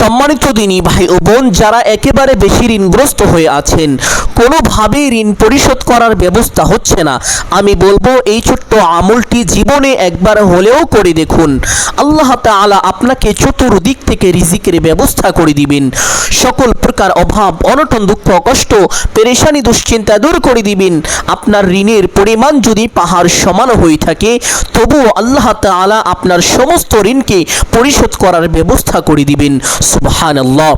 সম্মানিত দিনী ভাই ও বোন যারা একেবারে বেশি ঋণগ্রস্ত হয়ে আছেন। কোনোভাবেই ঋণ পরিশোধ করার ব্যবস্থা হচ্ছে না। আমি বলব, এই ছোট্ট আমলটি জীবনে একবার হলেও করে দেখুন। আল্লাহ তাআলা আপনাকে চতুর্দিক থেকে রিজিকের ব্যবস্থা করে দিবেন। সকল প্রকার অভাব, অনটন, দুঃখ, কষ্ট, পেরেশানি, দুশ্চিন্তা দূর করে দিবেন। আপনার ঋণের পরিমাণ যদি পাহাড় সমান হয়ে থাকে, তবুও আল্লাহ তাআলা আপনার সমস্ত ঋণকে পরিশোধ করার ব্যবস্থা করে দিবেন। সুবহান আল্লাহ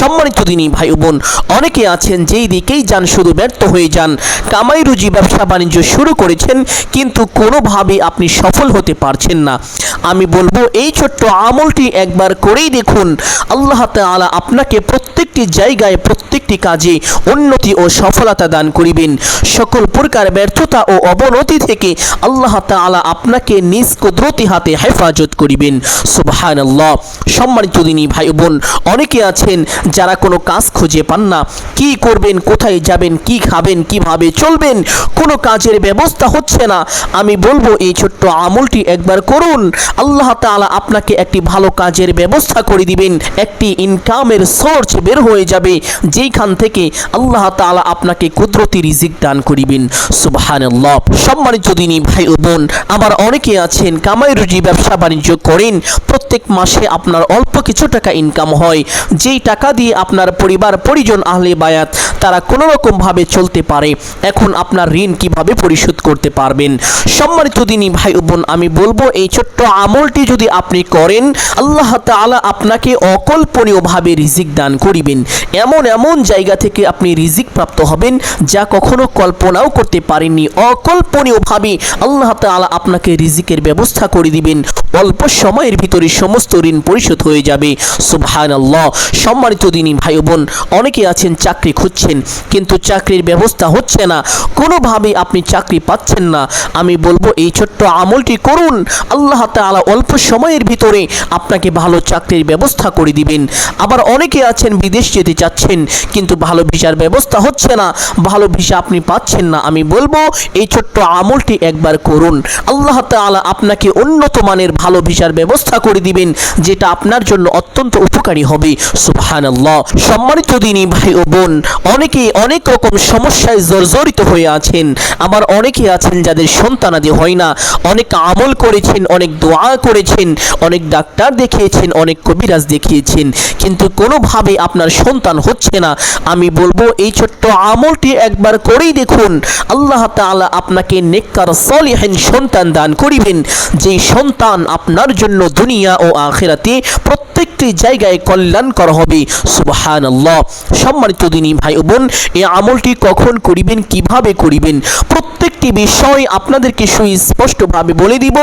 সম্মানিত দিনী ভাই বোন, অনেকে আছেন যেই দিকেই যান শুধু ব্যর্থ হয়ে যান। কামাই রুজি ব্যবসা বাণিজ্য শুরু করেছেন, কিন্তু কোনোভাবে আপনি সফল হতে পারছেন না। আমি বলব, এই ছোট্ট আমলটি একবার করেই দেখুন। আল্লাহ তাআলা আপনাকে প্রত্যেকটি জায়গায়, প্রত্যেকটি কাজে উন্নতি ও সফলতা দান করিবেন। সকল প্রকার ব্যর্থতা ও অবনতি থেকে আল্লাহ তাআলা আপনাকে নিজ কুদরতি হাতে হেফাজত করিবেন। সুবহানাল্লাহ। সম্মানিত দিনী ভাই বোন অনেকে আছেন যারা কোনো কাজ খুঁজে পান না। কি করবেন, কোথায় যাবেন, কি খাবেন, কীভাবে চলবেন, কোনো কাজের ব্যবস্থা হচ্ছে না। আমি বলব, এই ছোট্ট আমলটি একবার করুন। আল্লাহ তাআলা আপনাকে একটি ভালো কাজের ব্যবস্থা করে দিবেন। একটি ইনকামের সোর্স বের হয়ে যাবে, যেইখান থেকে আল্লাহ তাআলা আপনাকে কুদরতি রিজিক দান করিবেন। সুবহানাল্লাহ। সম্মানিত দিনী ভাই ও বোন, আবার অনেকে আছেন, কামাই রুজি, ব্যবসা বাণিজ্য করেন। প্রত্যেক মাসে আপনার অল্প কিছু টাকা ইনকাম হয়। যেই টাকা দিয়ে আপনার পরিবার, পরিজন, আহলে বায়াত, তারা কোনো রকম ভাবে চলতে পারে? এখন আপনার ঋণ কীভাবে পরিশোধ করতে পারবেন? সম্মানিত দিনী ভাই বোন, আমি বলব এই ছোট্ট আমলটি যদি আপনি করেন, আল্লাহ তাআলা আপনাকে অকল্পনীয়ভাবে রিজিক দান করিবেন। এমন এমন জায়গা থেকে আপনি রিজিক প্রাপ্ত হবেন যা কখনো কল্পনাও করতে পারেননি। অকল্পনীয়ভাবে আল্লাহ তাআলা আপনাকে রিজিকের ব্যবস্থা করে দিবেন। অল্প সময়ের ভিতরে সমস্ত ঋণ পরিশোধ হয়ে যাবে। সুবহান আল্লাহ সম্মানিত দিনী ভাই বোন, অনেকে আছেন, চাকরি খুঁজছেন, কিন্তু চাকরির ব্যবস্থা হচ্ছে না। কোনোভাবে আপনি চাকরি পাচ্ছেন না। আমি বলব, এই ছোট্ট আমলটি করুন। আল্লাহ তাআলা অল্প সময়ের ভিতরে আপনাকে ভালো চাকরির ব্যবস্থা করে দিবেন। আবার অনেকে আছেন, বিদেশ যেতে চাচ্ছেন, কিন্তু ভালো ভিসার ব্যবস্থা হচ্ছে না। ভালো ভিসা আপনি পাচ্ছেন না। আমি বলব, এই ছোট্ট আমলটি একবার করুন। আল্লাহ তাআলা আপনাকে উন্নত মানের ভালো ভিসার ব্যবস্থা করে দিবেন, যেটা আপনার জন্য অত্যন্ত উপকারী হবে। সুবহানাল্লাহ। সম্মানিত দিনী ভাই ও বোন অনেকেই অনেক রকম সমস্যায় জর্জরিত হয়ে আছেন। আবার অনেকে আছেন যাদের সন্তানাদি হয় না। অনেক আমল করেছেন, অনেক দোয়া করেছেন, অনেক ডাক্তার দেখিয়েছেন, অনেক কবিরাজ দেখিয়েছেন। কিন্তু কোনোভাবে আপনার সন্তান হচ্ছে না। আমি বলব, এই ছোট্ট আমলটি একবার করেই দেখুন। আল্লাহ তাআলা আপনাকে নেককার, সলিহিন সন্তান দান করিবেন। যেই সন্তান আপনার জন্য দুনিয়া ও আখেরাতে প্রত্যেকটি জায়গায় কল্যাণকর হবে। সুবহান আল্লাহ সম্মানিত দিনী ভাই বোন, এই আমলটি কখন করিবেন, কীভাবে করিবেন, প্রত্যেকটি বিষয় আপনাদেরকে সুস্পষ্টভাবে বলে দিব।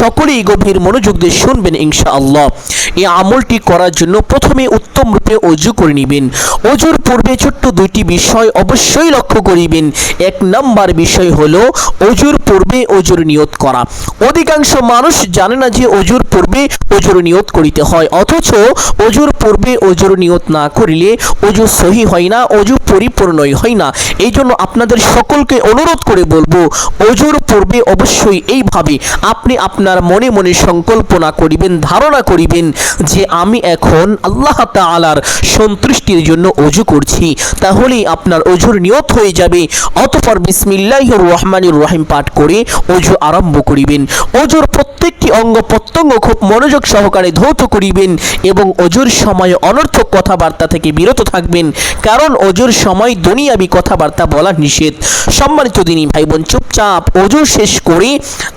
সকলেই গভীর মনোযোগ দিয়ে শুনবেন ইনশাআল্লাহ। এই আমলটি করার জন্য প্রথমে উত্তম রূপে অজু করে নেবেন। অজুর পূর্বে ছোট্ট দুইটি বিষয় অবশ্যই লক্ষ্য করিবেন। এক নাম্বার বিষয় হলো অজুর পূর্বে অজুর নিয়ত করা। অধিকাংশ মানুষ জানে না যে অজুর পূর্বে অজুর নিয়ত করিতে হয়, অথচ অজুর পূর্বে অজুর নিয়ত না করিলে অজু সহি হয় না, অজু পরিপূর্ণই হয় না। এই জন্য আপনাদের সকলকে অনুরোধ করে বলব, অজুর পূর্বে অবশ্যই এইভাবে আপনি আপনার মনে মনে সংকল্পনা করিবেন, ধারণা করিবেন যে আমি এখন আল্লাহ তাআলার সন্তুষ্টির জন্য অজু করছি। তাহলেই আপনার অজুর নিয়ত হয়ে যাবে। অতপর বিসমিল্লাহির রহমানির রহিম পাঠ করে অজু আরম্ভ করিবেন। অজুর প্রত্যেকটি অঙ্গ প্রত্যঙ্গ খুব মনোযোগ সহকারে ধৌত করিবেন এবং অজুর সময় অনর্থক কথাবার্তা থেকে বিরত থাকবেন, কারণ অজুর সময় দুনিয়াবি কথাবার্তা বলা নিষেধ। সম্মানিত দিনী ভাই বোন চুপচাপ অজু শেষ করে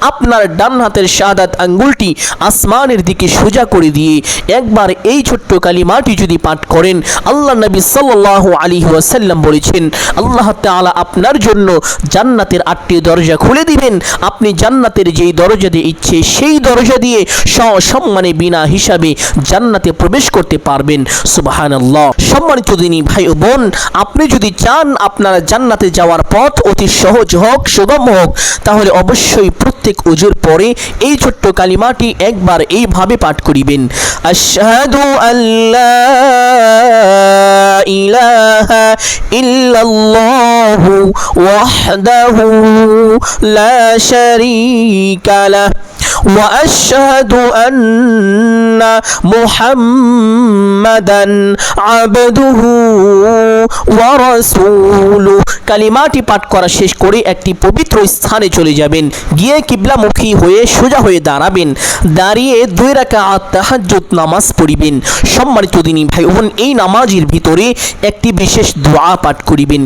আপনার ডান হাতের শাহাদাত আঙ্গুলটি আসমানের দিকে সোজা করে দিয়ে একবার এই ছোট্ট কালিমাটি যদি পাঠ করেন, আল্লাহ নবী সাল্লাল্লাহু আলাইহি ওয়াসাল্লাম বলেছেন, আল্লাহ তাআলা আপনার জন্য জান্নাতের আটটি দরজা খুলে দিবেন। আপনি জান্নাতের যেই দরজা দিয়ে ইচ্ছে সেই দরজা দিয়ে সসম্মানে বিনা হিসাবে জান্নাতে প্রবেশ করতে পারবেন। সুবহানাল্লাহ। সম্মানিত দিনী ভাই ও বোন, আপনি যদি চান আপনার জান্নাতে যাওয়ার পথ অতি সহজ হোক, সুগম হোক, তাহলে অবশ্যই প্রত্যেক উজুর পরে এই ছোট্ট কালিমাটি একবার এইভাবে পাঠ করিবেন। আশহাদু আল্লাহ ইলাহা ইল্লাল্লাহু ওয়াহদাহু লা শারীকা লাহ وأشهد أن محمدا عبده ورسوله কালিমাটি পাঠ করা শেষ করে একটি পবিত্র স্থানে চলে যাবেন গিয়ে কিবলামুখী হয়ে সোজা হয়ে দাঁড়াবেন দাঁড়িয়ে দুই রাকাত তাহাজ্জুদ নামাজ পড়িবেন সম্মানিত দিনী ভাই বোন এই নামাজের ভিতরে একটি বিশেষ দোয়া পাঠ করিবেন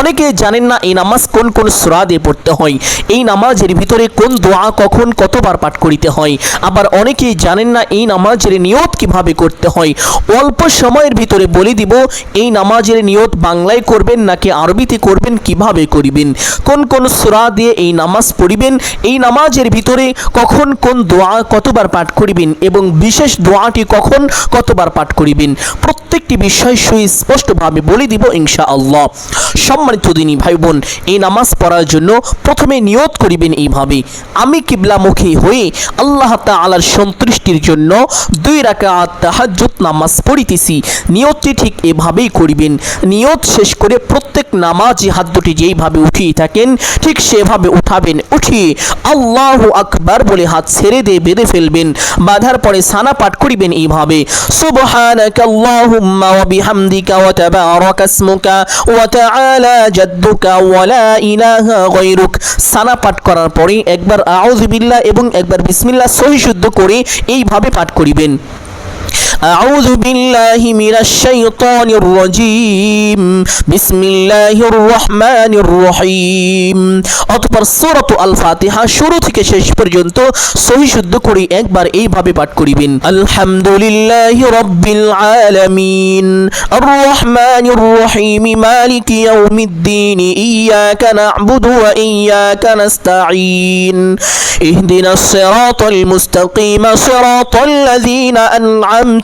অনেকে জানেন না এই নামাজ কোন কোন সূরা দিয়ে পড়তে হয় এই নামাজের ভিতরে কোন দোয়া কখন কতবার পাঠ করিতে হয় আবার অনেকেই জানেন না এই নামাজের নিয়ত কীভাবে করতে হয়। অল্প সময়ের ভিতরে বলে দিব, এই নামাজের নিয়ত বাংলায় করবেন নাকি আরবিতে করবেন, কীভাবে করিবেন? কোন কোন সূরা দিয়ে এই নামাজ পড়িবেন? এই নামাজের ভিতরে কখন কোন দোয়া কতবার পাঠ করিবেন? এবং বিশেষ দোয়াটি কখন কতবার পাঠ করিবেন? প্রত্যেকটি বিষয় সুস্পষ্টভাবে বলে দিব ইনশা আল্লাহ সম্মানিত দিনী ভাই বোন এই নামাজ পড়ার জন্য প্রথমে নিয়ত করিবেন এইভাবে। আমি কিবলামুখী হয়ে আল্লাহ তাআলার সন্তুষ্টির জন্য দুই রাকাত তাহাজ্জুদ নামাজ পড়িতেছি। নিয়তটি ঠিক এভাবেই করিবেন। নিয়ত শেষ করে প্রত্যেক নামাজি হাত দুটি যেইভাবে উঠিয়ে থাকেন, ঠিক সেভাবে উঠাবেন। উঠিয়ে আল্লাহ আকবার বলে হাত ছেড়ে দিয়ে বেঁধে ফেলবেন। বাঁধার পরে সানা পাঠ করিবেন এইভাবে, সুবহানাকা আল্লাহুম্মা ওয়া বিহামদিকা ওয়া তাবারাকা ইসমুকা ওয়া তাআলা জাদ্দুকা ওয়া লা ইলাহা গায়রুক। সানা পাঠ করার পরে একবার আউযু বিল্লাহ এবং একবার বিসমিল্লাহ সহি শুদ্ধ করে এইভাবে পাঠ করিবেন। أعوذ بالله من الشيطان الرجيم بسم الله الرحمن الرحيم অতঃপর সূরাত আল ফাতিহা শুরু থেকে শেষ পর্যন্ত সহি শুদ্ধ করে একবার এইভাবে পাঠ করিবেন আলহামদুলিল্লাহি রাব্বিল আলামিন আর রহমানির রহিম মালিকি ইয়াউমিদ্দিন ইয়াকা না'বুদু ওয়া ইয়াকা নাস্তাঈন ইহদিনাস সিরাতাল মুস্তাকিম সিরাতাল লাযীনা أنعمت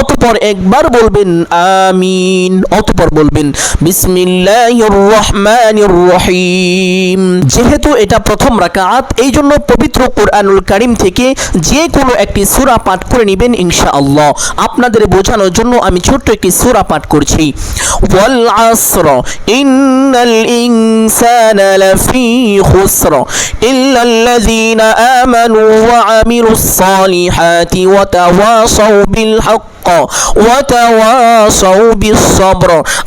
অতপর একবার বলবেন আমিন। অতপর বলবেন বিসমিল্লাহির রহমানির রহিম। যেহেতু এটা প্রথম রাকাত এই জন্য পবিত্র কোরআনুল কারীম থেকে যে কোনো একটি সূরা পাঠ করে নেবেন ইনশাআল্লাহ। আপনাদের বোঝানোর জন্য আমি ছোট্ট একটি সূরা পাঠ করছি। ওয়াল আসর, ইন্নাল ইনসানা লাফি খুসর ইল্লা আল্লাযীনা আমানু ওয়া আমিলুস সালিহাতি ওয়া তাওয়াসাউ হক।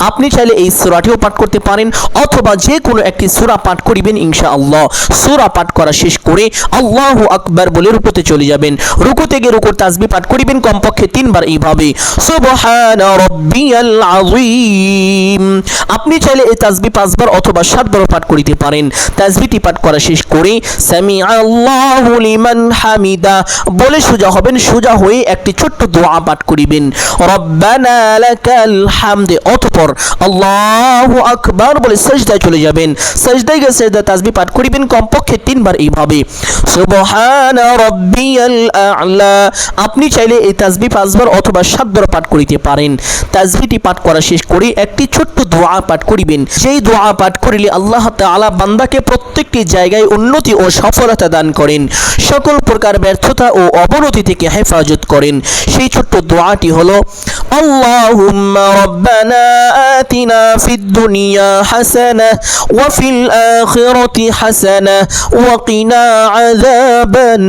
আপনি চাইলে এই সুরাটিও পাঠ করতে পারেন, অথবা যে কোনো একটি সুরা পাঠ করিবেন ইনশা আল্লাহ সুরা পাঠ করা শেষ করে আল্লাহ আকবার বলে রুকুতে চলে যাবেন। রুকুতে গিয়ে রুকুর তাজবি পাঠ করিবেন কমপক্ষে তিনবার এইভাবে। আপনি চাইলে এই তাজবি পাঁচবার অথবা সাতবার পাঠ করিতে পারেন। তাজবিটি পাঠ করা শেষ করে সামি আল্লাহু লিমান হামিদা। বলে সোজা হবেন, সোজা হয়ে একটি ছোট্ট দোয়া পাঠ করিবেন। করিবেন রব্বানা লাকাল হামদ। অতঃপর আল্লাহু আকবার বলে সাজদায় চলে যাবেন। সাজদায় গিয়ে সাজদা তাসবিহ পাঠ করিবেন কমপক্ষে তিনবার এইভাবে। সুবহান রাব্বিয়াল আ'লা। আপনি চাইলে এই তাসবিহ পাঁচবার অথবা সাতবার পাঠ করিতে পারেন। তাসবিহটি পাঠ করা শেষ করে একটি ছোট্ট দোয়া পাঠ করিবেন। সেই দোয়া পাঠ করিলে আল্লাহ তাআলা বান্দাকে প্রত্যেকটি জায়গায় উন্নতি ও সফলতা দান করেন। সকল প্রকার ব্যর্থতা ও অবনতি থেকে হেফাজত করেন। সেই ছোট্ট দোয়া দোয়াটি হলো, আল্লাহুম্মা রব্বানা আতিনা ফিদ দুনিয়া হাসানাহ ওয়া ফিল আখিরাতি হাসানাহ ওয়া কিনা আযাবান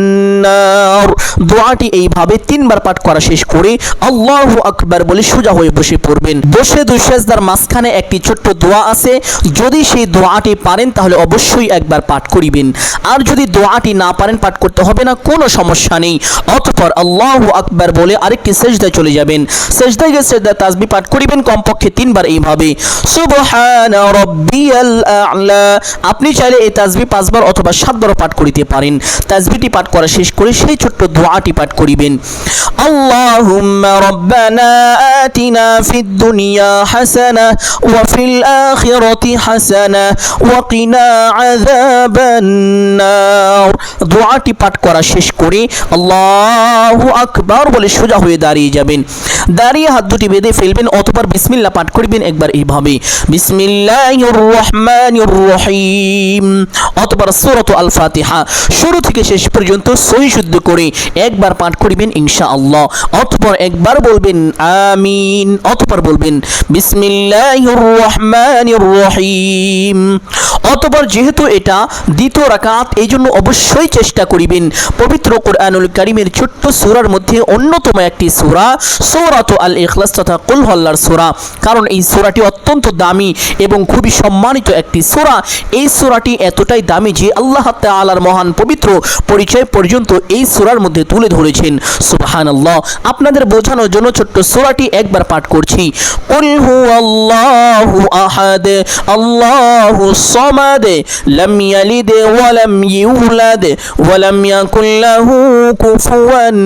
নার। দোয়াটি এইভাবে তিনবার পাঠ করা শেষ করে আল্লাহু আকবার বলে সোজা হয়ে বসে পড়বেন। বসে দুই মাঝখানে একটি ছোট্ট দোয়া আছে। যদি সেই দোয়াটি পারেন তাহলে অবশ্যই একবার পাঠ করিবেন। আর যদি দোয়াটি না পারেন, পাঠ করতে হবে না, কোনো সমস্যা নেই। অতঃপর আল্লাহু আকবার বলে আরেকটি সেজদায় চলে যাবেন। সেজদায় গিয়ে সেজদা তাসবি পাঠ করিবেন, কমপক্ষে তিনবার এইভাবে। সুবহান রাব্বিয়াল আ'লা। আপনি চাইলে এই তাসবি পাঁচবার অথবা সাতবার পাঠ করিতে পারেন। তাসবিটি পাঠ করা শেষ করে সেই ছোট্ট দোয়াটি পাঠ করিবেন। আল্লাহুম্মা রব্বানা আতিনা ফিদ দুনিয়া হাসানা ওয়া ফিল আখিরাতি হাসানা ওয়া কিনা আযাবান নার দোয়াটি পাঠ করা শেষ করে আল্লাহু আকবার বলে সোজা হয়ে দাঁড়িয়ে যাবেন। দাঁড়িয়ে হাত দুটি বেঁধে ফেলবেন অতপর বিসমিল্লা পাঠ করবেন একবার এইভাবে। রহিম অতপর সূরাত আল ফাতিহা শুরু থেকে শেষ পর্যন্ত সহি শুদ্ধ করে একবার পাঠ করবেন করিবেন ইনশাআল্লাহ। অতপর একবার বলবেন আমিন। অতপর বলবেন বিসমিল্লাহির রহমানির রহিম অতপর যেহেতু এটা দ্বিতীয় রাকাত এই জন্য অবশ্যই চেষ্টা করিবেন। পবিত্র কোরআনুল কারিমের ছোট্ট সূরার মধ্যে অন্যতম একটি সূরা, সূরাত আল ইখলাস তথা কুল হল্লার সূরা। কারণ এই সূরাটি অত্যন্ত দামি এবং খুবই সম্মানিত একটি সূরা। এই সূরাটি এতটাই দামি যে আল্লাহ তাআলার মহান পবিত্র পরিচয় পর্যন্ত এই সূরার মধ্যে তুলে ধরেছেন। সুবহানাল্লাহ। আপনাদের বোঝানোর জন্য ছোট্ট সূরাটি একবার পাঠ করছি। হুয়াল্লাহু আহাদ, আল্লাহু সামাদ লাম ইয়ালিদ ওয়া লাম ইউলাদ ওয়া লাম ইয়াকুল লাহু কুফুয়ান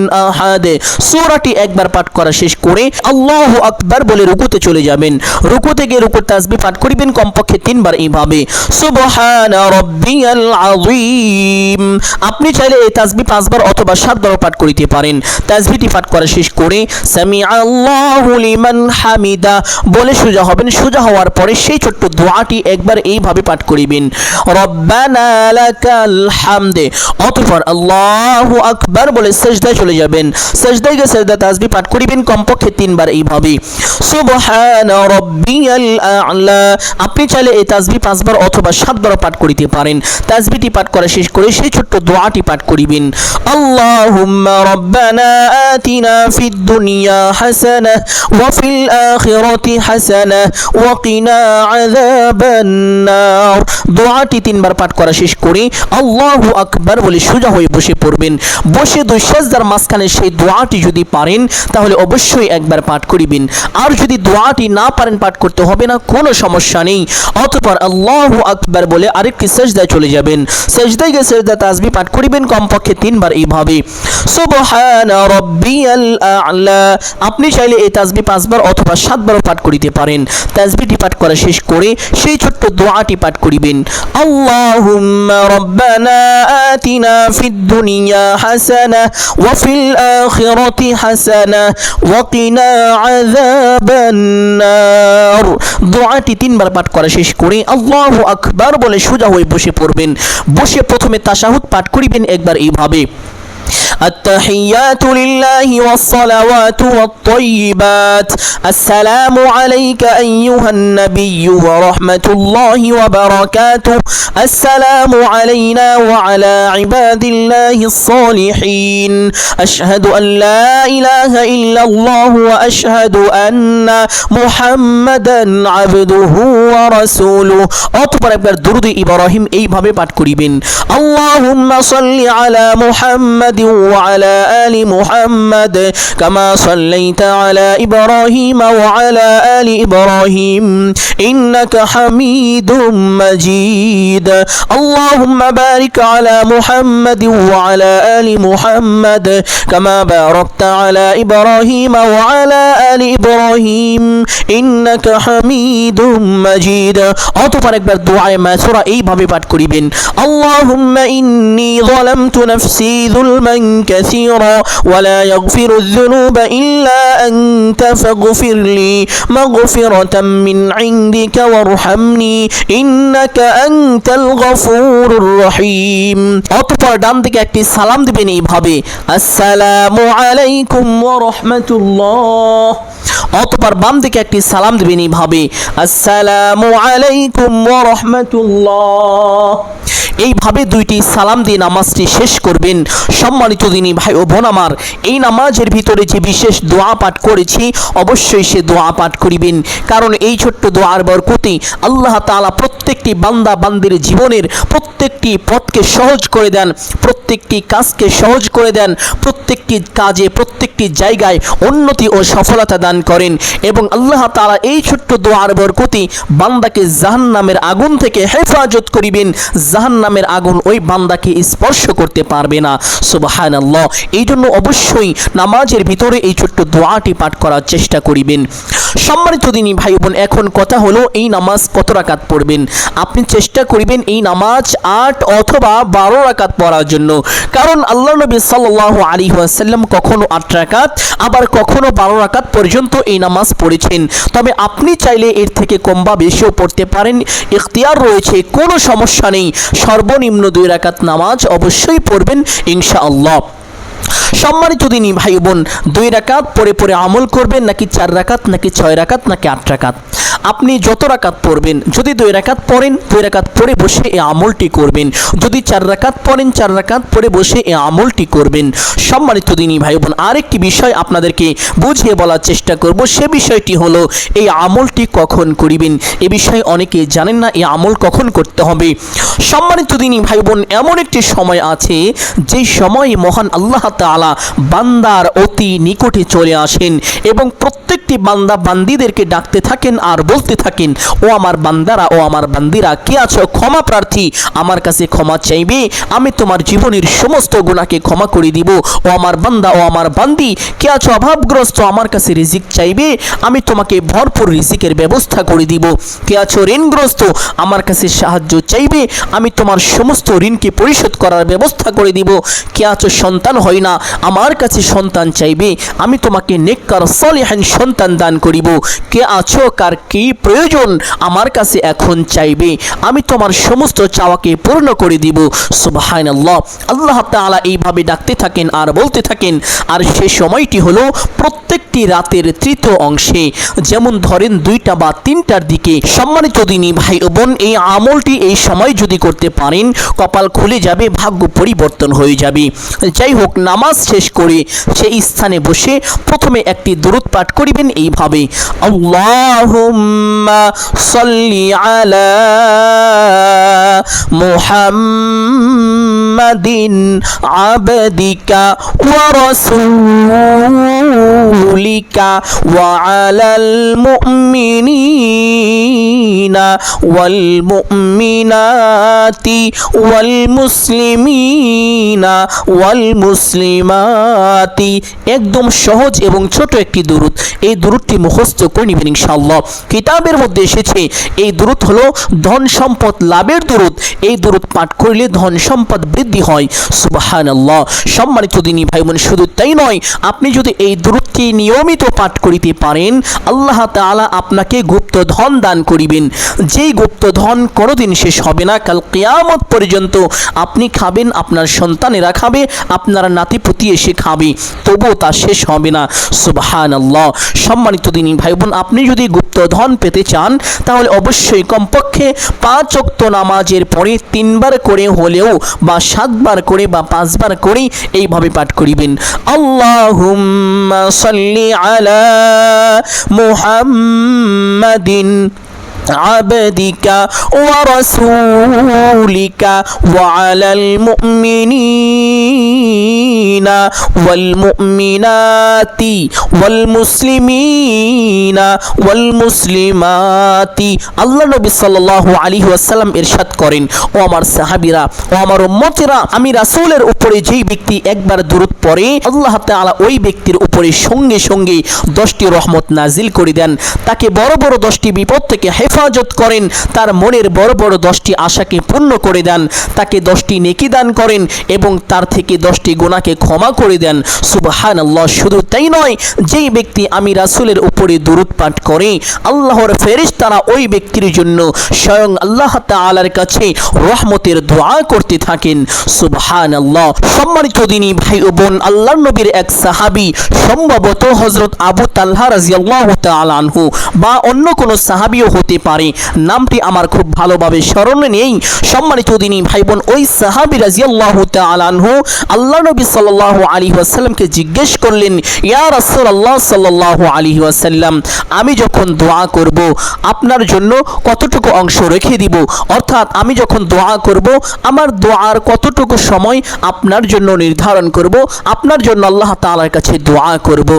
সূরাটি একবার পাঠ করা শেষ করে আল্লাহু আকবার বলে রুকুতে চলে যাবেন। রুকুতে গিয়ে রুকুর তাসবিহ পাঠ করিবেন কমপক্ষে তিনবার এইভাবে সুবহানা রাব্বিয়াল আযীম। আপনি চাইলে এই তাসবিহ পাঁচবার অথবা সাতবার পাঠ করিতে পারেন। তাসবিহটি পাঠ করা শেষ করে সামি আল্লাহু লিমান হামিদা। বলে সোজা হবেন। সোজা হওয়ার পরে সেই ছোট্ট দোয়াটি একবার এইভাবে পাঠ করিবেন রব্বানা লাকাল হামদে। অতঃপর আল্লাহু আকবার বলে সেজদায় চলে যাবেন। সেজদায় গিয়ে সেজদা তাসবিহ পাঠ করিবেন কমপক্ষে তিনবার এইভাবে সুবহানা রাব্বিয়াল আ'লা। আপনি চাইলে এই তাসবিহ পাঁচবার অথবা সাতবার পাঠ করিতে পারেন। তাসবিহটি পাঠ করা শেষ করে সেই ছোট্ট দোয়াটি পাঠ করিবেন। আল্লাহুম্মা রব্বানা আতিনা ফিদ দুনিয়া হাসানাহ ওয়া ফিল আখিরাতি হাসানাহ ওয়া কিনা আযাবান নার। দোয়াটি তিনবার পাঠ করা শেষ করে, আল্লাহু আকবার বলে সোজা হয়ে বসে পড়বেন। বসে দুই সেজদার মাঝখানে সেই দোয়াটি যদি পারেন, তাহলে অবশ্যই একবার পাঠ করিবেন। আর যদি দোয়াটি না পারেন, পাঠ করতে হবে না, কোনো সমস্যা নেই। অতঃপর আল্লাহু আকবার বলে আরেকটি সেজদায় চলে যাবেন। সেজদায় গিয়ে সেজদা তাসবিহ পাঠ করিবেন, কমপক্ষে তিনবার এইভাবে। সুবহানা রাব্বিয়াল আ'লা। আপনি চাইলে এই তাসবিহ পাঁচবার অথবা সাতবারও পাঠ করিতে পারেন। তাসবিহটি পাঠ করা শেষ করে সেই ছোট্ট দোয়াটি পাঠ করিবেন। আযাবান দোয়াটি তিনবার পাঠ করা শেষ করে আল্লাহ আকবার বলে সোজা হয়ে বসে পড়বেন। বসে প্রথমে তাসাহুদ পাঠ করিবেন একবার এইভাবে। التحيات لله والصلوات والطيبات السلام عليك أيها النبي ورحمة الله وبركاته السلام علينا وعلى عباد الله الصالحين أشهد أن لا إله إلا الله وأشهد أن محمدا عبده ورسوله অতপর একবার দুরুদ ইব্রাহিম এইভাবে পাঠ করিবেন আল্লাহুম্মা সাল্লি আলা মুহাম্মাদিন وعلى آل محمد كما صليت على إبراهيم وعلى آل إبراهيم إنك حميد مجيد اللهم بارك على محمد وعلى آل محمد كما باركت على إبراهيم وعلى آل إبراهيم إنك حميد مجيد অতপর একবার দোয়ায় মাসুরা এইভাবে পাঠ করিবেন আল্লাহুম্মা ইন্নী ظلمت نفسي ظلما كثيرا ولا يغفر الذنوب إلا أنت فاغفر لي مغفرة من عندك وارحمني إنك أنت الغفور الرحيم অতপর ডান দিকে একটি সালাম দিবেন এইভাবে আসসালামু আলাইকুম ওয়া রাহমাতুল্লাহ অতপর বাম দিকে একটি সালাম দিবেন এইভাবে আসসালামু আলাইকুম ওয়া রাহমাতুল্লাহ এইভাবে দুইটি সালাম দিয়ে নামাজটি শেষ করবেন। সম্মানিত দিনী ভাই ও বোন আমার, এই নামাজের ভিতরে যে বিশেষ দোয়া পাঠ করেছি, অবশ্যই সে দোয়া পাঠ করিবেন। কারণ এই ছোট্ট দোয়ার বরকতে আল্লাহ তাআলা প্রত্যেকটি বান্দা বান্দির জীবনের প্রত্যেকটি পথকে সহজ করে দেন, প্রত্যেকটি কাজকে সহজ করে দেন, প্রত্যেকটি কাজে প্রত্যেকটি প্রত্যেকটি জায়গায় উন্নতি ও সফলতা দান করেন এবং আল্লাহ তাআলা এই ছোট্ট দোয়ার বরকতি বান্দাকে জাহান্নামের আগুন থেকে হেফাজত করিবেন। জাহান্নামের আগুন ওই বান্দাকে স্পর্শ করতে পারবে না। সুবহানাল্লাহ। এই জন্য অবশ্যই নামাজের ভিতরে এই ছোট্ট দোয়াটি পাঠ করার চেষ্টা করিবেন। সম্মানিত দিনী ভাই বোন এখন কথা হলো এই নামাজ কত রাকাত পড়বেন? আপনি চেষ্টা করিবেন এই নামাজ আট অথবা বারো রাকাত পড়ার জন্য। কারণ আল্লাহ নবী সাল্লাহ আলী ওয়াসাল্লাম কখনো আট রাকাত, আবার কখনো বারো রাকাত পর্যন্ত এই নামাজ পড়েছেন। তবে আপনি চাইলে এর থেকে কম বা বেশিও পড়তে পারেন। ইখতিয়ার রয়েছে, কোনো সমস্যা নেই। সর্বনিম্ন দুই রাকাত নামাজ অবশ্যই পড়বেন ইনশাআল্লাহ। সম্মানিত দিনী ভাই বোন, দুই রাকাত পরে পরে আমল করবেন, নাকি চার রাকাত, নাকি ছয় রাকাত, নাকি আট রাকাত? আপনি যত রাকাত পড়বেন, যদি দুই রাকাত পড়েন, দুই রাকাত পড়ে বসে এই আমলটি করবেন। যদি চার রাকাত পড়েন, চার রাকাত পড়ে বসে এই আমলটি করবেন। সম্মানিত দিনী ভাই বোন, আরেকটি বিষয় আপনাদেরকে বুঝিয়ে বলার চেষ্টা করব। সে বিষয়টি হলো, এই আমলটি কখন করিবেন? এ বিষয়ে অনেকে জানেন না, এই আমল কখন করতে হবে। সম্মানিত দিনী ভাই বোন, এমন একটি সময় আছে যে সময় মহান আল্লাহ তাআলা বান্দার অতি নিকটে চলে আসেন এবং প্রত্যেকটি বান্দা বান্দিদেরকে ডাকতে থাকেন আর বলতে থাকেন, ও আমার বান্দারা, ও আমার বান্দিরা, কে আছো? ক্ষমা প্রার্থী। আমার কাছে ক্ষমা চাইবে। আমি তোমার জীবনের সমস্ত গুণাকে ক্ষমা করে দিব। ও আমার বান্দা, ও আমার বান্দি, কে আছো? অভাবগ্রস্ত, আমার কাছে রিজিক চাইবে। আমি তোমাকে ভরপুর রিজিকের ব্যবস্থা করে দিব। কে আছো? ঋণগ্রস্ত, আমার কাছে সাহায্য চাইবে। আমি তোমার সমস্ত ঋণকে পরিশোধ করার ব্যবস্থা করে দিব। কে আছো? সন্তান হয় না। আমার কাছে সন্তান চাইবে। আমি তোমাকে নেককার, সলিহান সন্তান দান করিব। কে আছো, কার কি প্রয়োজন, আমার কাছে এখন চাইবে। আমি তোমার সমস্ত চাওয়াকে পূর্ণ করে দিব। সুবাহান আল্লাহ আল্লাহ তাআলা এইভাবে ডাকতে থাকেন আর বলতে থাকেন। আর সে সময়টি হলো প্রত্যেকটি রাতের তৃতীয় অংশে। যেমন ধরেন দুইটা বা তিনটার দিকে। সম্মানিত দিনী ভাই বোন, এই আমলটি এই সময় যদি করতে পারেন, কপাল খুলে যাবে, ভাগ্য পরিবর্তন হয়ে যাবে। যাই হোক, নামাজ শেষ করে সেই স্থানে বসে প্রথমে একটি দূরত পাঠ করিবেন এইভাবে মুহাম্মাদিন আবদিকা ওয়া রাসূলিকা ওয়া আলাল মুমিনিনা মুসলিমিনা মুসলিমাতি। একদম সহজ এবং ছোট একটি দুরুদ। এই দুরুদটি মুখস্থ করে নেবেন ইনশাআল্লাহ। কিতাবের মধ্যে এসেছে, এই দুরুদ হলো ধন সম্পদ লাভের দুরুদ এই দুরুদ পাঠ করলে ধন সম্পদ বৃদ্ধি হয়। সুবহানাল্লাহ। সম্মানিত দিনী ভাই বোন শুধু তাই নয়, আপনি যদি এই দুরুদটি নিয়মিত পাঠ করিতে পারেন, আল্লাহ তাআলা আপনাকে গুপ্ত ধন দান করিবেন। যেই গুপ্ত ধন কোনোদিন শেষ হবে না, কাল কিয়ামত পর্যন্ত আপনি খাবেন, আপনার সন্তানেরা খাবে, আপনার নাতিপুতি এসে খাবে, তবুও তা শেষ হবে না। সুবহান আল্লাহ সম্মানিত দিনী ভাই বোন আপনি যদি গুপ্ত ধন পেতে চান, তাহলে অবশ্যই কমপক্ষে পাঁচ অক্ত নামাজের পরে তিনবার করে হলেও বা সাতবার করে বা পাঁচবার করে এইভাবে পাঠ করিবেন। আল্লাহুম্মা সাল্লি আলা মুহাম্মাদিন। عبدك ورسولك وعلى المؤمنين والمؤمنات والمسلمين والمسلمات আল্লাহ নবী সাল্লাল্লাহু আলাইহি ওয়াসাল্লাম ইরশাদ করেন ও আমার সাহাবীরা ও আমার উম্মতেরা আমি রাসূলের উপরে যেই ব্যক্তি একবার দরুদ পড়ে আল্লাহ তাআলা ওই ব্যক্তির উপরে সঙ্গে সঙ্গে দশটি রহমত নাজিল করে দেন তাকে বড় বড় দশটি বিপদ থেকে হেফাজত করেন। তার মনের বড় বড় দশটি আশাকে পূর্ণ করে দেন। তাকে দশটি নেকি দান করেন এবং তার থেকে দশটি গোনাকে ক্ষমা করে দেন। সুবহান আল্লাহ শুধু তাই নয়, যেই ব্যক্তি আমি রাসুলের উপরে দরুদ পাঠ করে, আল্লাহর ফেরেশতারা ওই ব্যক্তির জন্য স্বয়ং আল্লাহ তাআলার কাছে রহমতের দোয়া করতে থাকেন। সুবহান আল্লাহ সম্মানিত দিনী ভাই ও বোন আল্লাহ নবীর এক সাহাবী, সম্ভবত হজরত আবু তালহা রাদিয়াল্লাহু তাআলা আনহু বা অন্য কোনো সাহাবিও হতে পারে। নামটি আমার খুব ভালোভাবে স্মরণে নেই। সম্মানিত দিনী ভাই বোন ওই সাহাবি রাজিয়াল্লাহু তাআলা আনহু আল্লাহ নবী সাল্লাল্লাহু আলাইহি ওয়াসাল্লামকে জিজ্ঞেস করলেন, ইয়া রাসূলুল্লাহ সাল্লাল্লাহু আলাইহি ওয়াসাল্লাম, আমি যখন দোয়া করব, আপনার জন্য কতটুকু অংশ রেখে দিব? অর্থাৎ আমি যখন দোয়া করব, আমার দোয়ার কতটুকু সময় আপনার জন্য নির্ধারণ করব? আপনার জন্য আল্লাহ তাআলার কাছে দোয়া করব।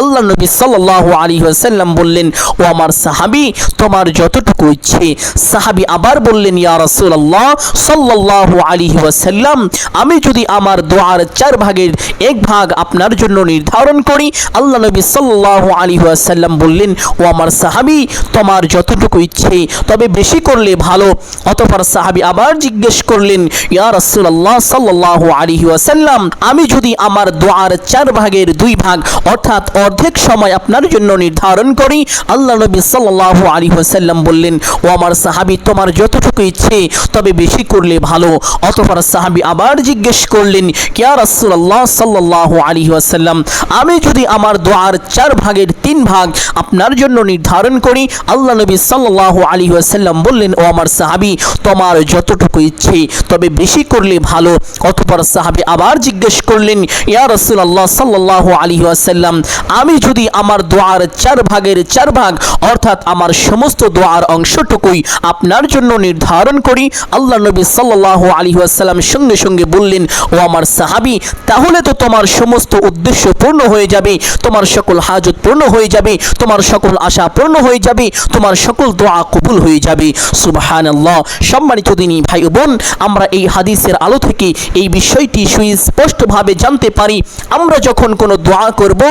আল্লাহ নবী সাল্লাল্লাহু আলাইহি ওয়াসাল্লাম বললেন, ও আমার সাহাবী, তোমার যতটুকু ইচ্ছে? সাহাবী আবার বললেন, ইয়া রাসূলুল্লাহ, সাল্লাল্লাহু আলাইহি ওয়াসাল্লাম, আমি যদি আমার দোয়ার চার ভাগের এক ভাগ আপনার জন্য নির্ধারণ করি, আল্লাহ নবী সাল্লাল্লাহু আলাইহি ওয়াসাল্লাম বললেন, ও আমার সাহাবী, তোমার যতটুকু ইচ্ছে, তবে বেশি করলে ভালো। অতঃপর সাহাবী আবার জিজ্ঞেস করলেন, ইয়া রাসূলুল্লাহ, সাল্লাল্লাহু আলাইহি ওয়াসাল্লাম, আমি যদি আমার দোয়ার চার ভাগের দুই ভাগ, অর্থাৎ অর্ধেক সময় আপনার জন্য নির্ধারণ করি, আল্লাহ নবী সাল্লাল্লাহু আলাইহি ওয়াসাল্লাম বললেন, ও আমার সাহাবী, তোমার যতটুকু ইচ্ছে তবে বেশি করলে ভালো। অতঃপর সাহাবী আবার জিজ্ঞেস করলেন, ইয়া রাসূলুল্লাহ সাল্লাল্লাহু আলাইহি ওয়াসাল্লাম, আমি যদি আমার দোয়ার চার ভাগের তিন ভাগ আপনার জন্য নির্ধারণ করি? আল্লাহ নবী সাল্লাল্লাহু আলাইহি ওয়াসাল্লাম বললেন, ও আমার সাহাবী, তোমার যতটুকু ইচ্ছে তবে বেশি করলে ভালো। অতঃপর সাহাবী আবার জিজ্ঞেস করলেন, ইয়া রাসূলুল্লাহ সাল্লাল্লাহু আলাইহি ওয়াসাল্লাম, আমি যদি আমার দোয়ার চার ভাগের চার ভাগ, অর্থাৎ আমার সমস্ত দোয়ার অংশটুকুই আপনার জন্য নির্ধারণ করি। আল্লাহ নবী সাল্লাল্লাহু আলাইহি ওয়াসাল্লাম সঙ্গে সঙ্গে বললেন, ও আমার সাহাবী, তাহলে তো তোমার সমস্ত উদ্দেশ্য পূর্ণ হয়ে যাবে, তোমার সকল হাজত পূর্ণ হয়ে যাবে, তোমার সকল আশা পূর্ণ হয়ে যাবে, তোমার সকল দোয়া কবুল হয়ে যাবে। সুবহানাল্লাহ। সম্মানিত দিনী ভাই বোন, আমরা এই হাদিসের আলো থেকে এই বিষয়টি সুস্পষ্টভাবে জানতে পারি। আমরা যখন কোনো দোয়া করব,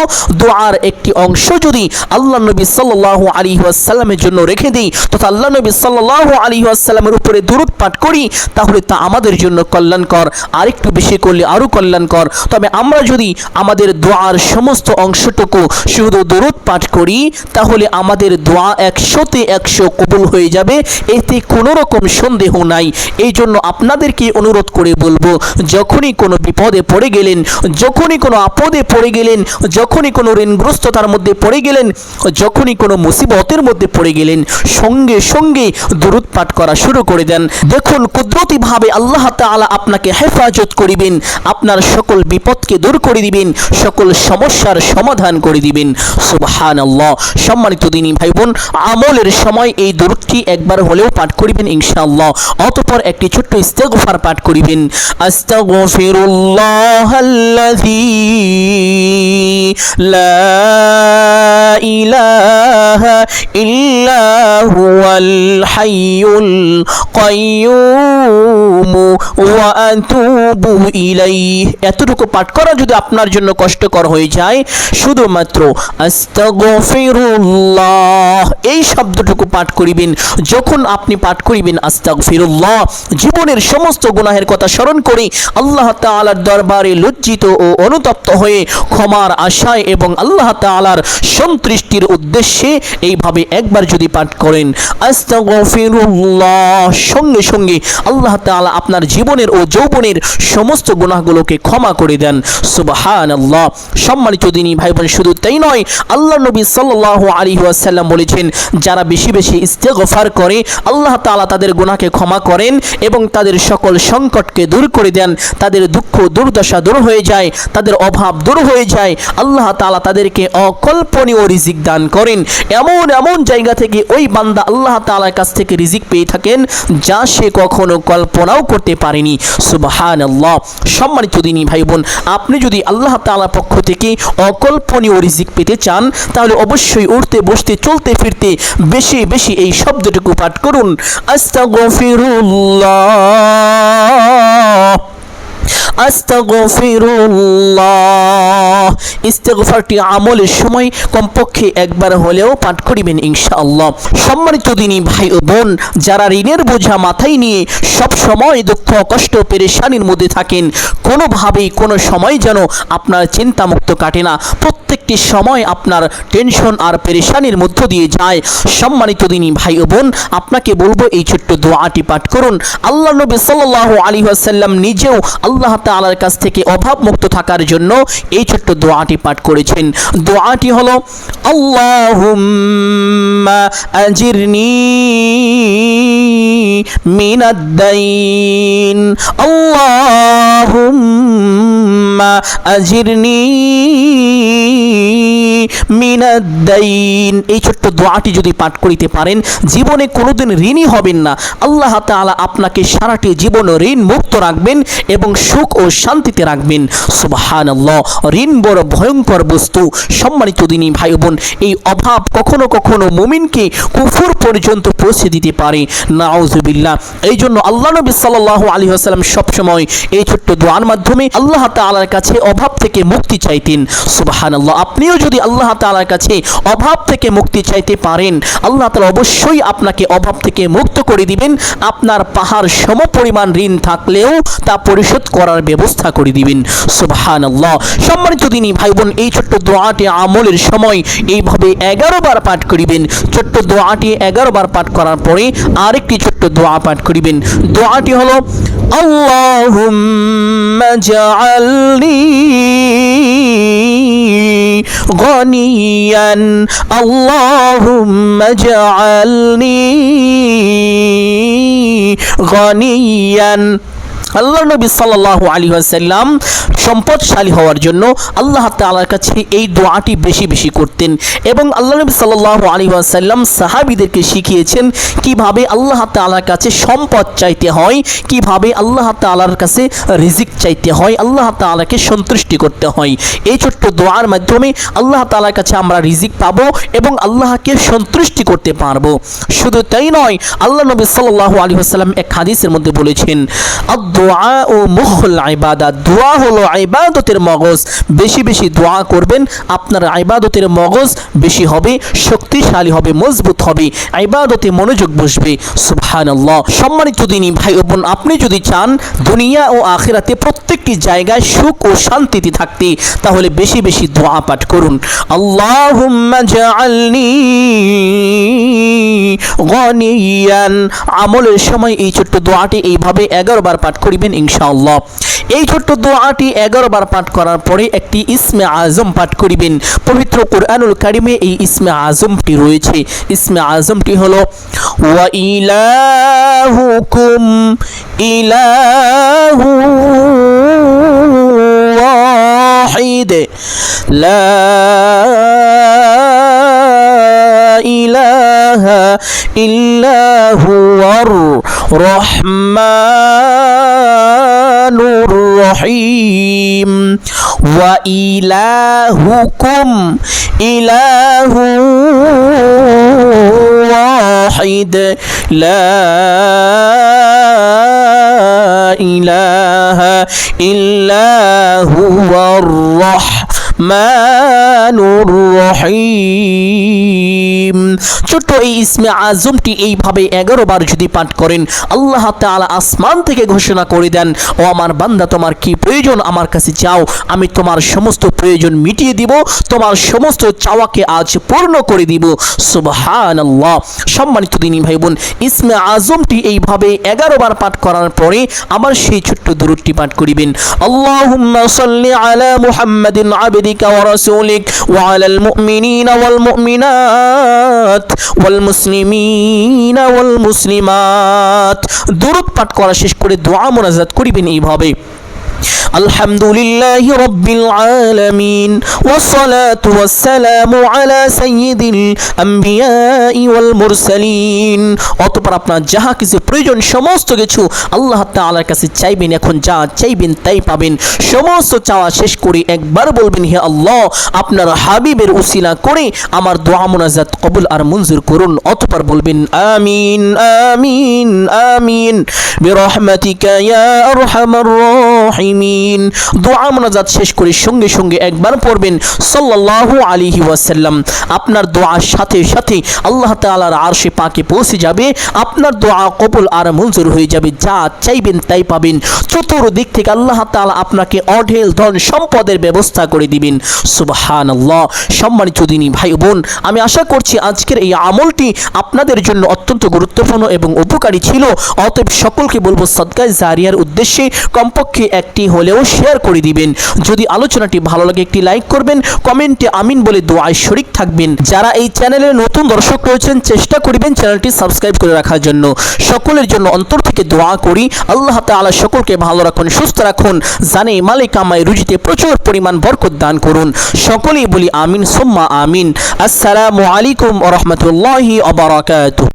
দোয়ার একটি অংশ যদি আল্লাহ নবী সাল্লাল্লাহু আলাইহি ওয়াসাল্লামের জন্য রেখে দিই তথা আল্লাহ নবী সাল্লাল্লাহু আলাইহি ওয়াসাল্লামের উপরে দুরূদ পাঠ করি, তাহলে তা আমাদের জন্য কল্যাণকর। আরেকটু বেশি করলে আরও কল্যাণকর। তবে আমরা যদি আমাদের দোয়ার সমস্ত অংশটুকু শুধু দরুদ পাঠ করি, তাহলে আমাদের দোয়া একশোতে একশো কবুল হয়ে যাবে, এতে কোনো রকম সন্দেহ নাই। এই জন্য আপনাদেরকে অনুরোধ করে বলব, যখনই কোনো বিপদে পড়ে গেলেন, যখনই কোনো আপদে পড়ে গেলেন, যখনই কোনো ঋণগ্রস্ততার মধ্যে পড়ে গেলেন, যখনই কোনো মুসিবতের মধ্যে পড়ে গেলেন সঙ্গে সঙ্গে দরুদ পাঠ করা শুরু করে দেন। দেখুন কুদরতিভাবে আল্লাহ তাআলা আপনাকে হেফাজত করিবেন, আপনার সকল বিপদকে দূর করে দিবেন, সকল সমস্যার সমাধান করে দিবেন। সুবহান আল্লাহ সম্মানিত দিনী ভাই বোন আমলের সময় এই দরুদটি একবার হলেও পাঠ করিবেন ইনশাআল্লাহ। অতঃপর একটি ছোট্ট ইস্তেগফার পাঠ করিবেন। আস্তাগফিরুল্লাহাল্লাযী লা ইলাহা ইল্লা হাইয়ুল কাইয়্যুম ওয়া আতুবু ইলাইহি। এতটুকু পাঠ করা যদি আপনার জন্য কষ্টকর হয়ে যায়, শুধুমাত্র আস্তাগফিরুল্লাহ, এই শব্দটুকু পাঠ করিবেন। যখন আপনি পাঠ করিবেন আস্তাগফিরুল্লাহ, জীবনের সমস্ত গুনাহের কথা স্মরণ করে আল্লাহ তাআলার দরবারে লজ্জিত ও অনুতপ্ত হয়ে ক্ষমার আশায় এবং আল্লাহ তাআলার সন্তুষ্টির উদ্দেশ্যে এইভাবে একবার যদি পাঠ করেন আস্তাগফিরুল্লাহ। সঙ্গে সঙ্গে আল্লাহ তাআলা আপনার জীবনের ও যৌবনের সমস্ত গুনাহগুলোকে ক্ষমা করে দেন। সুবহানাল্লাহ। সম্মানিত দিনী ভাই বোন শুধু তাই নয়, আল্লাহ নবী সাল্লাল্লাহু আলাইহি ওয়াসাল্লাম বলেছেন, যারা বেশি বেশি ইস্তেগফার করে, আল্লাহ তাআলা তাদের গুনাহকে ক্ষমা করেন এবং তাদের সকল সংকটকে দূর করে দেন। তাদের দুঃখ দুর্দশা দূর হয়ে যায়, তাদের অভাব দূর হয়ে যায়। আল্লাহ তাআলা তাদেরকে অকল্পনীয় রিজিক দান করেন। এমন এমন জায়গা থেকে ওই বান্দা আল্লাহ তাআলার কাছ থেকে রিজিক পেয়ে থাকেন, যা সে কখনো কল্পনাও করতে পারেনি। সুবহানাল্লাহ। সম্মানিত দিনী ভাই বোন আপনি যদি আল্লাহ তাআলার পক্ষ থেকে অকল্পনীয় রিজিক পেতে চান, তাহলে অবশ্যই উঠতে, বসতে, চলতে, ফিরতে বেশি বেশি এই শব্দটুকু পাঠ করুন। আস্তাগফিরুল্লাহ। আস্তাগফিরুল্লাহ। আমলের সময় কমপক্ষে একবার হলেও পাঠ করিবেন ইনশাআল্লাহ। সম্মানিত দিনী ভাই ও বোন, যারা ঋণের বোঝা মাথায় নিয়ে সব সময় দুঃখ, কষ্ট, পেরেশানির মধ্যে থাকেন, কোনোভাবেই কোনো সময় যেন আপনার চিন্তামুক্ত কাটে না। প্রত্যেকটি সময় আপনার টেনশন আর পেরেশানির মধ্য দিয়ে যায়। সম্মানিত দিনী ভাই ও বোন, আপনাকে বলব এই ছোট্ট দোয়াটি পাঠ করুন। আল্লাহ নবী সাল্লাল্লাহু আলাইহি ওয়াসাল্লাম নিজেও আল্লাহ আল্লাহ তাআলার কাছ থেকে অভাব মুক্ত থাকার জন্য এই ছোট্ট দোয়াটি পাঠ করেছেন। দোয়াটি হলো, আল্লাহুম্মা মিনাদ-দাইন আজিরনি মিনাদ-দাইন এই ছোট্ট দোয়াটি যদি পাঠ করিতে পারেন, জীবনে কোনোদিন ঋণী হবেন না। আল্লাহ তাআলা আপনাকে সারাটি জীবন ঋণ মুক্ত রাখবেন এবং সুখ ও শান্তিতে রাখবেন। সুবহানাল্লাহ। ঋণ বড় ভয়ঙ্কর বস্তু। সম্মানিত দিনী ভাই বোন এই অভাব কখনো কখনো মুমিনকে কুফর পর্যন্ত পৌঁছে দিতে পারে। নাউজুবিল্লাহ। এই জন্য আল্লাহ নবী সাল্লাল্লাহু আলাইহি ওয়াসাল্লাম সবসময় এই ছোট্ট দোয়ার মাধ্যমে আল্লাহ তাআলার কাছে অভাব থেকে মুক্তি চাইতেন। সুবহানাল্লাহ। আপনিও যদি আল্লাহ তাআলার কাছে অভাব থেকে মুক্তি চাইতে পারেন, আল্লাহ তাআলা অবশ্যই আপনাকে অভাব থেকে মুক্ত করে দিবেন। আপনার পাহাড় সম পরিমাণ ঋণ থাকলেও তা পরিশোধ করার ব্যবস্থা করে দিবেন সুবহানাল্লাহ সম্মানিত দিনী ভাই বোন এই ছোট্ট দোয়াটি আমলের সময় এইভাবে এগারো বার পাঠ করিবেন ছোট্ট দোয়াটি এগারো বার পাঠ করার পরে আরেকটি ছোট্ট দোয়া পাঠ করিবেন দোয়াটি হলো আল্লাহুম্মা জাআলনি غنيا اللهم اجعلني غنيا আল্লাহ নবী সাল্লাল্লাহু আলাইহি ওয়াসাল্লাম সম্পদশালী হওয়ার জন্য আল্লাহ তাআলার কাছে এই দোয়াটি বেশি বেশি করতেন এবং আল্লাহ নবী সাল্লাল্লাহু আলাইহি ওয়াসাল্লাম সাহাবীদেরকে শিখিয়েছেন কীভাবে আল্লাহ তাআলার কাছে সম্পদ চাইতে হয়, কীভাবে আল্লাহ তাআলার কাছে রিজিক চাইতে হয়, আল্লাহ তাআলাকে সন্তুষ্টি করতে হয়। এই ছোট্ট দোয়ার মাধ্যমে আল্লাহ তাআলার কাছে আমরা রিজিক পাবো এবং আল্লাহকে সন্তুষ্টি করতে পারব। শুধু তাই নয়, আল্লাহ নবী সাল্লাল্লাহু আলাইহি ওয়াসাল্লাম এক হাদিসের মধ্যে বলেছেন দোয়া ও মুহুল আইবাদা দোয়া হলো আইবাদতের মগজ। বেশি বেশি দোয়া করবেন, আপনার আইবাদতের মগজ বেশি হবে, শক্তিশালী হবে, মজবুত হবে আইবাদতে মনোযোগ বসবে। সুবহানাল্লাহ। সম্মানিত দিনী ভাই বোন, আপনি যদি চান দুনিয়া ও আখিরাতে প্রত্যেকটি জায়গায় সুখ ও শান্তিতে থাকতে, তাহলে বেশি বেশি দোয়া পাঠ করুন। আল্লাহুম্মা জাআলনি গনিয়ান। আমলের সময় এই ছোট্ট দোয়াটি এইভাবে এগারো বার পাঠ করিবেন ইনশাআল্লাহ। এই ছোট্ট দোয়াটি এগারো বার পাঠ করার পরে একটি ইসমে আজম পাঠ করিবেন। পবিত্র কোরআনুল কারিমে এই ইসমে আজমটি রয়েছে। ইসমে আজমটি হলো ওয়াইলাহুকুম ইলাহু ওয়াহিদ, লা ইলাহা ইল্লা হুয়ার রহমান الرحمن الرحيم. وإلهكم إله واحد. لا إله إلا هو الرحمن রহমানুর রহিম। ছোট্ট এই ইসমে আজমটি এইভাবে এগারো বার যদি পাঠ করেন, আল্লাহ তালা আসমান থেকে ঘোষণা করে দেন, ও আমার বান্দা, তোমার কি প্রয়োজন? আমার কাছে চাও আমি তোমার সমস্ত প্রয়োজন মিটিয়ে দিব, তোমার সমস্ত চাওয়াকে আজ পূর্ণ করে দিব। সুবহান আল্লাহ সম্মানিত দিনী ভাই বোন ইসমে আজমটি এইভাবে এগারো বার পাঠ করার পরে আবার সেই ছোট্ট দূরটি পাঠ করিবেন। আল্লাহ সাল্লি আলা মুহাম্মাদিন আবেদ মুমিনিনা ওয়াল মুমিনাত ওয়াল মুসলিমিনা ওয়াল মুসলিমাত দরুদ পাঠ করা শেষ করে দোয়া মোনাজাত করিবেন এইভাবে। الحمد لله رب العالمين والصلاة والسلام على سيد الأنبياء والمرسلين অতপর আপনার যাহা কিছু প্রয়োজন সমস্ত কিছু আল্লাহ তাআলার কাছে চাইবেন এখন যা চাইবেন তাই পাবেন সমস্ত চাওয়া শেষ করে একবার বলবেন হে আল্লাহ আপনার হাবিবের উসিলা করে আমার দোয়া মোনাজাত কবুল আর মঞ্জুর করুন অতপর বলবেন আমিন আমিন আমিন برحمتك يا أرحم الراحمين আমিন। দোয়া মোনাজাত শেষ করে সঙ্গে সঙ্গে একবার পড়বেন। সাল্লাল্লাহু ওয়াসাল্লাম। আপনার দোয়ার সাথে সাথে আল্লাহ আরশে পাকে পৌঁছে যাবে। আপনার দোয়া কবুল আর মঞ্জুর হয়ে যাবে। যা চাইবেন তাই পাবেন। চতুর্দিক থেকে আল্লাহ আপনাকে অঢেল ধন সম্পদের ব্যবস্থা করে দিবেন। সুবহানাল্লাহ। সম্মানিত দিনী ভাই বোন, আমি আশা করছি আজকের এই আমলটি আপনাদের জন্য অত্যন্ত গুরুত্বপূর্ণ এবং উপকারী ছিল। অতএব সকলকে বলব সদকায় জারিয়ার উদ্দেশ্যে কমপক্ষে একটি হলেও শেয়ার করে দিবেন। যদি আলোচনাটি ভালো লাগে একটি লাইক করবেন, কমেন্টে আমিন বলে দোয়ায় শরিক থাকবেন। যারা এই চ্যানেলে নতুন দর্শক রয়েছেন, চেষ্টা করিবেন চ্যানেলটি সাবস্ক্রাইব করে রাখার জন্য। সকলের জন্য অন্তর থেকে দোয়া করি। আল্লাহ তাআলা সকলকে ভালো রাখুন, সুস্থ রাখুন। জানে মালিক আমায় রুজিতে প্রচুর পরিমাণ বরকত দান করুন। সকলেই বলি আমিন, সুম্মা আমিন। আসসালামু আলাইকুম রাহমাতুল্লাহি ওয়া বারাকাতুহু।